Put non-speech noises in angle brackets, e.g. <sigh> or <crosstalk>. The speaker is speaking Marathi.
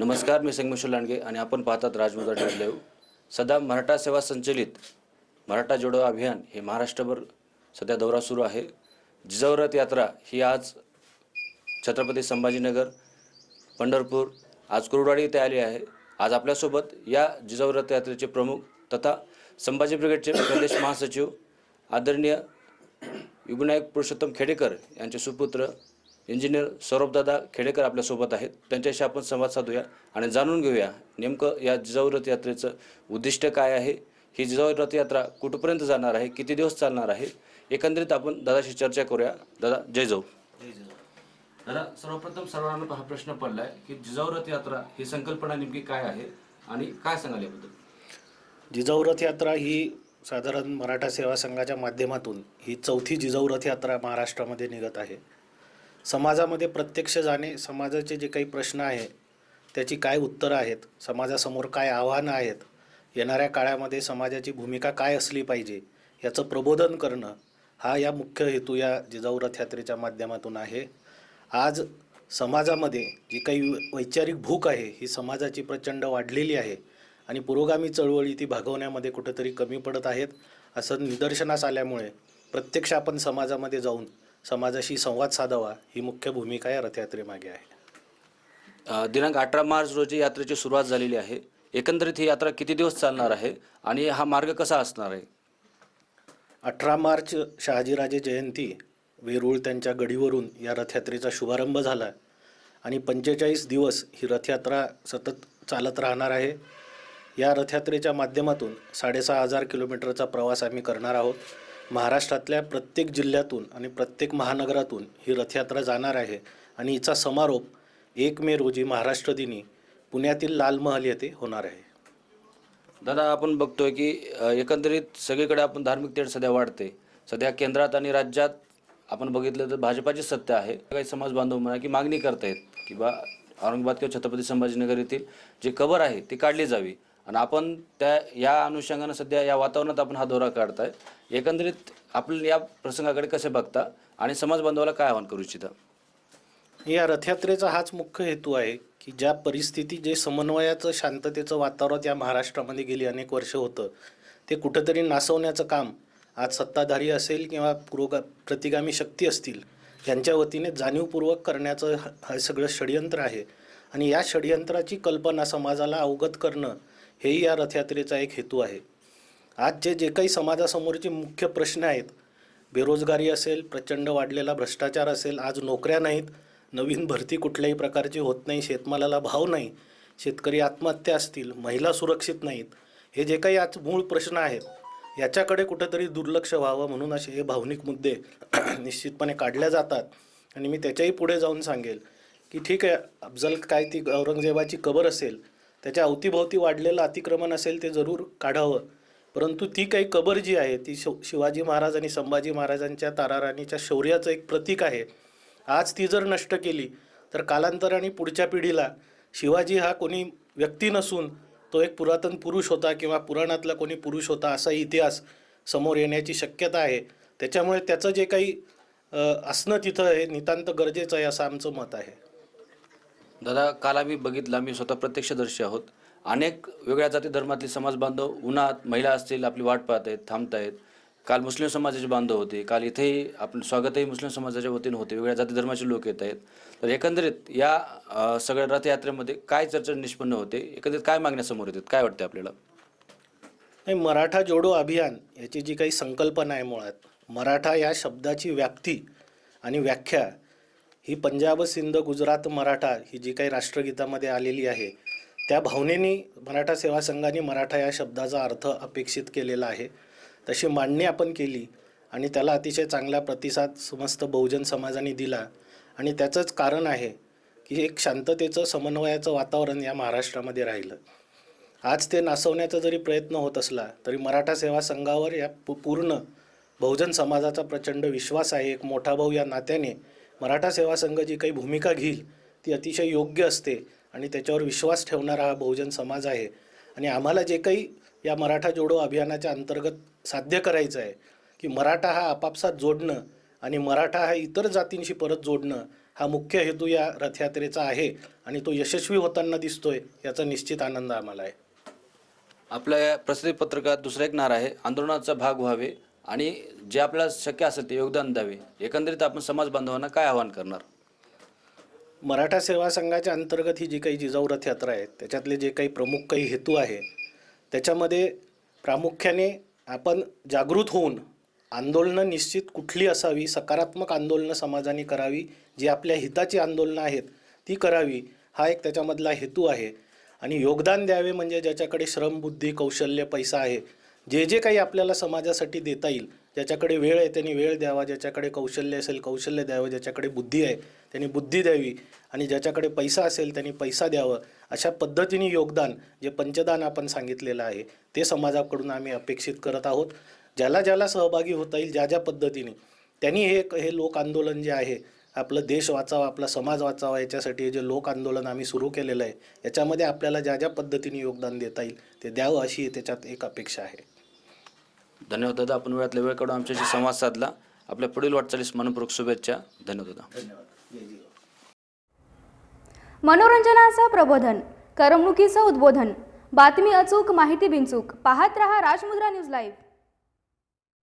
नमस्कार मी संगमेश्वर लांडगे आणि आपण पाहतात राजमुद्रा न्यूज लाईव्ह सध्या मराठा सेवा संचलित मराठा जोडो अभियान हे महाराष्ट्रभर सध्या दौरा सुरू आहे. जिजाऊ रथ यात्रा ही आज छत्रपती संभाजीनगर पंढरपूर आज कुरुडवाडी इथे आली आहे. आज आपल्यासोबत या जिजाऊ रथ यात्रेचे प्रमुख तथा संभाजी ब्रिगेडचे प्रदेश महासचिव आदरणीय विनायक पुरुषोत्तम खेडेकर यांचे सुपुत्र इंजिनियर सौरभदादा खेडेकर आपल्यासोबत आहेत. त्यांच्याशी आपण संवाद साधूया आणि जाणून घेऊया नेमकं या जिजाऊ रथ यात्रेचं उद्दिष्ट काय आहे? ही जिजाऊ रथ यात्रा कुठपर्यंत जाणार आहे? किती दिवस चालणार आहे? एकंदरीत आपण दादाशी चर्चा करूया. दादा जय जाऊ. दादा सर्वप्रथम सर्वांना हा प्रश्न पडलाय की जिजाऊ रथ यात्रा ही संकल्पना नेमकी काय आहे आणि काय सांगाल याबद्दल? जिजाऊ रथ यात्रा ही साधारण मराठा सेवा संघाच्या माध्यमातून ही चौथी जिजाऊ रथ यात्रा महाराष्ट्रामध्ये निघत आहे. समाजामध्ये प्रत्यक्ष जाणे समाजाचे जे काही प्रश्न आहे त्याची काय उत्तरं आहेत समाजासमोर काय आव्हानं आहेत येणाऱ्या काळामध्ये समाजाची भूमिका काय असली पाहिजे याचं प्रबोधन करणं हा या मुख्य हेतू या जिजाऊ रथ यात्रेच्या माध्यमातून आहे. आज समाजामध्ये जी काही वैचारिक भूक आहे ही समाजाची प्रचंड वाढलेली आहे आणि पुरोगामी चळवळी ती भागवण्यामध्ये कुठेतरी कमी पडत आहेत. असं निदर्शनास आल्यामुळे प्रत्यक्ष आपण समाजामध्ये जाऊन समाजाशी संवाद साधावा ही मुख्य भूमिका या रथयात्रेमागे आहे. दिनांक अठरा मार्च रोजी यात्रेची सुरुवात झालेली आहे. एकंदरीत ही यात्रा किती दिवस चालणार आहे आणि हा मार्ग कसा असणार आहे? अठरा मार्च शहाजीराजे जयंती वेरूळ त्यांच्या गडीवरून या रथयात्रेचा शुभारंभ झाला आणि पंचेचाळीस दिवस ही रथयात्रा सतत चालत राहणार आहे. या रथयात्रेच्या माध्यमातून साडेसहा हजार किलोमीटरचा प्रवास आम्ही करणार आहोत. महाराष्ट्रातल्या प्रत्येक जिल्ह्यातून आणि प्रत्येक महानगरातून ही रथयात्रा जाणार आहे आणि हिचा समारोप एक मे रोजी महाराष्ट्र दिनी पुण्यातील लाल महल येथे होणार आहे. दादा आपण बघतोय की एकंदरीत सगळीकडे आपण धार्मिक तेढ सध्या वाढते. सध्या केंद्रात आणि राज्यात आपण बघितलं तर भाजपाची सत्ता आहे. काही समाज बांधव म्हणा की मागणी करतायत की बा औरंगाबाद किंवा छत्रपती संभाजीनगर येथील जे कबर आहे ती काढली जावी. आणि आपण त्या या अनुषंगानं सध्या या वातावरणात आपण हा दौरा काढताय. एकंदरीत आपण या प्रसंगाकडे कसे बघता आणि समाज बांधवाला काय आवाहन करू इच्छिता? या रथयात्रेचा हाच मुख्य हेतू आहे की ज्या परिस्थिती जे समन्वयाचं शांततेचं वातावरण या महाराष्ट्रामध्ये गेली अनेक वर्ष होतं ते कुठंतरी नासवण्याचं काम आज सत्ताधारी असेल किंवा पुरोगा प्रतिगामी शक्ती असतील यांच्या वतीने जाणीवपूर्वक करण्याचं ह- हे सगळं षडयंत्र आहे. आणि या षडयंत्राची कल्पना समाजाला अवगत करणं हेही या रथयात्रेचा एक हेतू आहे. आज जे जे काही समाजासमोरचे मुख्य प्रश्न आहेत बेरोजगारी असेल प्रचंड वाढलेला भ्रष्टाचार असेल आज नोकऱ्या नाहीत नवीन भरती कुठल्याही प्रकारची होत नाही शेतमालाला भाव नाही शेतकरी आत्महत्या असतील महिला सुरक्षित नाहीत हे जे काही आज मूळ प्रश्न आहेत याच्याकडे कुठंतरी दुर्लक्ष व्हावं म्हणून असे हे भावनिक मुद्दे <clears throat> निश्चितपणे काढल्या जातात. आणि मी त्याच्याही पुढे जाऊन सांगेल की ठीक आहे अफजल काय ती औरंगजेबाची कबर असेल त्याच्या अवतीभोवती वाढलेलं अतिक्रमण असेल ते जरूर काढावं. परंतु ती काही कबर जी आहे ती शिव शिवाजी महाराज आणि संभाजी महाराजांच्या ताराराणीच्या शौर्याचं एक प्रतीक आहे. आज ती जर नष्ट केली तर कालांतराने पुढच्या पिढीला शिवाजी हा कोणी व्यक्ती नसून तो एक पुरातन पुरुष होता किंवा पुराणातला कोणी पुरुष होता असा इतिहास समोर येण्याची शक्यता आहे. त्याच्यामुळे त्याचं जे काही असणं तिथं हे नितांत गरजेचं आहे असं आमचं मत आहे. दादा काल आम्ही बघितलं आम्ही स्वतः प्रत्यक्षदर्शी आहोत. अनेक वेगळ्या जाती धर्मातले समाज बांधव उन्हात महिला असतील आपली वाट पाहत आहेत थांबत आहेत काल मुस्लिम समाजाचे बांधव होते. काल इथेही आपलं स्वागतही मुस्लिम समाजाच्या वतीनं होते. वेगळ्या जाती धर्माचे लोक येत आहेत. तर एकंदरीत या सगळ्या रथयात्रेमध्ये काय चर्चा निष्पन्न होते? एकंदरीत काय मागण्यासमोर येतात? काय वाटते आपल्याला? नाही मराठा जोडो अभियान याची जी काही संकल्पना आहे मुळात मराठा या शब्दाची व्याप्ती आणि व्याख्या ही पंजाब सिंध गुजरात मराठा ही जी काही राष्ट्रगीतामध्ये आलेली आहे त्या भावनेने मराठा सेवा संघाने मराठा या शब्दाचा अर्थ अपेक्षित केलेला आहे. तशी मांडणी आपण केली आणि त्याला अतिशय चांगला प्रतिसाद समस्त बहुजन समाजाने दिला आणि त्याचंच कारण आहे की एक शांततेचं समन्वयाचं वातावरण या महाराष्ट्रामध्ये राहिलं. आज ते नासवण्याचा जरी प्रयत्न होत असला तरी मराठा सेवा संघावर या पूर्ण बहुजन समाजाचा प्रचंड विश्वास आहे. एक मोठा भाऊ या नात्याने मराठा सेवा संघ जी काही भूमिका घेईल ती अतिशय योग्य असते आणि त्याच्यावर विश्वास ठेवणारा हा बहुजन समाज आहे. आणि आम्हाला जे काही या मराठा जोडो अभियानाच्या अंतर्गत साध्य करायचं आहे की मराठा हा आपापसात जोडणं आणि मराठा हा इतर जातींशी परत जोडणं हा मुख्य हेतू या रथयात्रेचा आहे आणि तो यशस्वी होताना दिसतोय याचा निश्चित आनंद आम्हाला आहे. आपल्या या प्रसिद्धी पत्रकात दुसरा एक नारा आहे आंदोलनाचा भाग व्हावे आणि जे आपल्याला शक्य असेल ते योगदान द्यावे. एकंदरीत आपण समाज बांधवांना काय आवाहन करणार? मराठा सेवा संघाच्या अंतर्गत ही जी काही जिजाऊ रथयात्रा आहे त्याच्यातले जे काही प्रमुख काही हेतू आहे त्याच्यामध्ये प्रामुख्याने आपण जागृत होऊन आंदोलनं निश्चित कुठली असावी सकारात्मक आंदोलनं समाजाने करावी जी आपल्या हिताची आंदोलनं आहेत ती करावी हा एक त्याच्यामधला हेतू आहे. आणि योगदान द्यावे म्हणजे ज्याच्याकडे श्रम बुद्धी कौशल्य पैसा आहे जे जे काही आपल्याला समाजासाठी देता येईल ज्याच्याकडे वेळ आहे त्यांनी वेळ द्यावा ज्याच्याकडे कौशल्य असेल कौशल्य द्यावं ज्याच्याकडे बुद्धी आहे त्यांनी बुद्धी द्यावी आणि ज्याच्याकडे पैसा असेल त्यांनी पैसा द्यावं. अशा पद्धतीने योगदान जे पंचदान आपण सांगितलेलं आहे ते समाजाकडून आम्ही अपेक्षित करत आहोत. ज्याला ज्याला सहभागी होता येईल ज्या ज्या पद्धतीने. त्यांनी हे हे लोक आंदोलन जे आहे आपलं देश वाचावा आपला समाज वाचावा याच्यासाठी जे लोक आंदोलन आम्ही सुरू केलेलं आहे याच्यामध्ये आपल्याला ज्या ज्या पद्धतीने योगदान देता येईल ते द्यावं अशी त्याच्यात एक अपेक्षा आहे. धन्यवाद दादा. आपण वेळातल्या वेळ काढून आमच्याशी संवाद साधला. आपल्या पुढील वाटचालीस मनपूर्वक शुभेच्छा. धन्यवाद दादा. मनोरंजनाचं प्रबोधन करमणुकीचं उद्बोधन. बातमी अचूक माहिती बिनचूक. पाहत रहा राजमुद्रा न्यूज लाईव्ह.